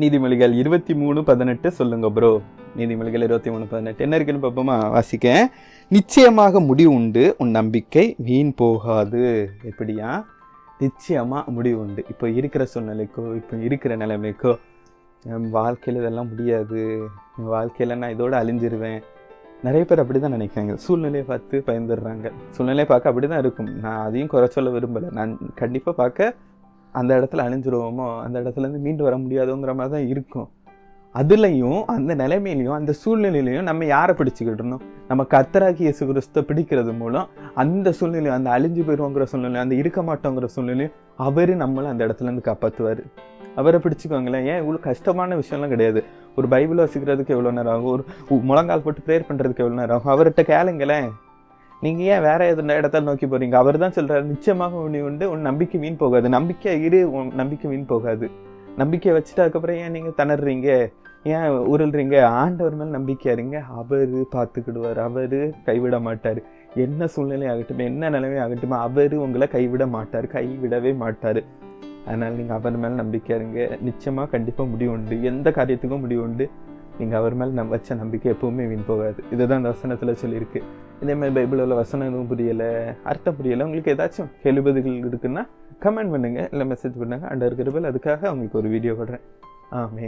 நீதிமொழிகள் இருபத்தி மூணு பதினெட்டு சொல்லுங்க ப்ரோ நீதிமொழிகள் இருபத்தி மூணு பதினெட்டு. என்ன இருக்குன்னு பார்ப்போமா? வாசிக்க நிச்சயமாக முடிவு உண்டு. உன் நம்பிக்கை வீண் போகாது. எப்படியா? நிச்சயமாக முடிவு உண்டு. இப்போ இருக்கிற சூழ்நிலைக்கோ இப்போ இருக்கிற நிலைமைக்கோ என் வாழ்க்கையில் இதெல்லாம் முடியாது. என் வாழ்க்கையில் நான் இதோடு அழிஞ்சிருவேன். நிறைய பேர் அப்படி தான் நினைக்கிறாங்க. சூழ்நிலையை பார்த்து பயந்துடுறாங்க. சூழ்நிலையை பார்க்க அப்படி தான் இருக்கும். நான் அதையும் குறை சொல்ல விரும்பலை. நான் கண்டிப்பாக பார்க்க அந்த இடத்துல அழிஞ்சிருவோமோ அந்த இடத்துலேருந்து மீண்டு வர முடியாதோங்கிற மாதிரி தான் இருக்கும். அதுலேயும் அந்த நிலைமையிலையும் அந்த சூழ்நிலையிலையும் நம்ம யாரை பிடிச்சிக்கிட்டணும் நம்ம கத்தராகி இயேசு கிறிஸ்துவ பிடிக்கிறது மூலம் அந்த சூழ்நிலையும் அந்த அழிஞ்சு போயிடுவோங்கிற சூழ்நிலையும் அந்த இருக்க மாட்டோங்கிற சூழ்நிலையும் அவர் நம்மளை அந்த இடத்துலேருந்து காப்பாற்றுவார் அவரை பிடிச்சிக்கோங்களேன். ஏன் இவ்வளோ கஷ்டமான விஷயம்லாம் கிடையாது. ஒரு பைபிள் வசிக்கிறதுக்கு எவ்வளோ நேரம் ஆகும்? ஒரு முழங்கால் போட்டு ப்ரேயர் பண்ணுறதுக்கு எவ்வளோ நேரம் ஆகும்? அவர்கிட்ட கேளுங்களேன். நீங்கள் ஏன் வேற எதுனா இடத்த நோக்கி போகிறீங்க அவர் தான் சொல்கிறார் நிச்சயமாக உன்னை உண்டு உன் நம்பிக்கை வீண் போகாது. நம்பிக்கை இரு உன் நம்பிக்கை வீண் போகாது. நம்பிக்கை வச்சுட்டு அதுக்கப்புறம் ஏன் நீங்கள் திணறீங்க? ஏன் உருள்றீங்க? ஆண்டவர் மேல் நம்பிக்கையாக இருங்க அவர் பார்த்துக்கிடுவார். அவர் கைவிட மாட்டார். என்ன சூழ்நிலை ஆகட்டும் என்ன நிலைமை ஆகட்டும் அவர் உங்களை கைவிட மாட்டார் கைவிடவே மாட்டார். அதனால் நீங்கள் அவர் மேல் நம்பிக்கை இருங்க நிச்சயமாக கண்டிப்பாக முடிவு உண்டு. எந்த காரியத்துக்கும் முடிவு உண்டு. நீங்கள் அவர் மேல் நம் வச்ச நம்பிக்கை எப்பவுமே வீண் போகாது. இதுதான் தான் வசனத்தில் சொல்லியிருக்கு. இதேமாதிரி பைபிளில் வசனம் எதுவும் புரியலை அர்த்தம் புரியலை உங்களுக்கு ஏதாச்சும் கேள்விபதிகள் இருக்குன்னா கமெண்ட் பண்ணுங்கள் இல்லை மெசேஜ் பண்ணுங்கள் அண்டர் கிருபல் அதுக்காக அவங்களுக்கு ஒரு வீடியோ போடுறேன். ஆமே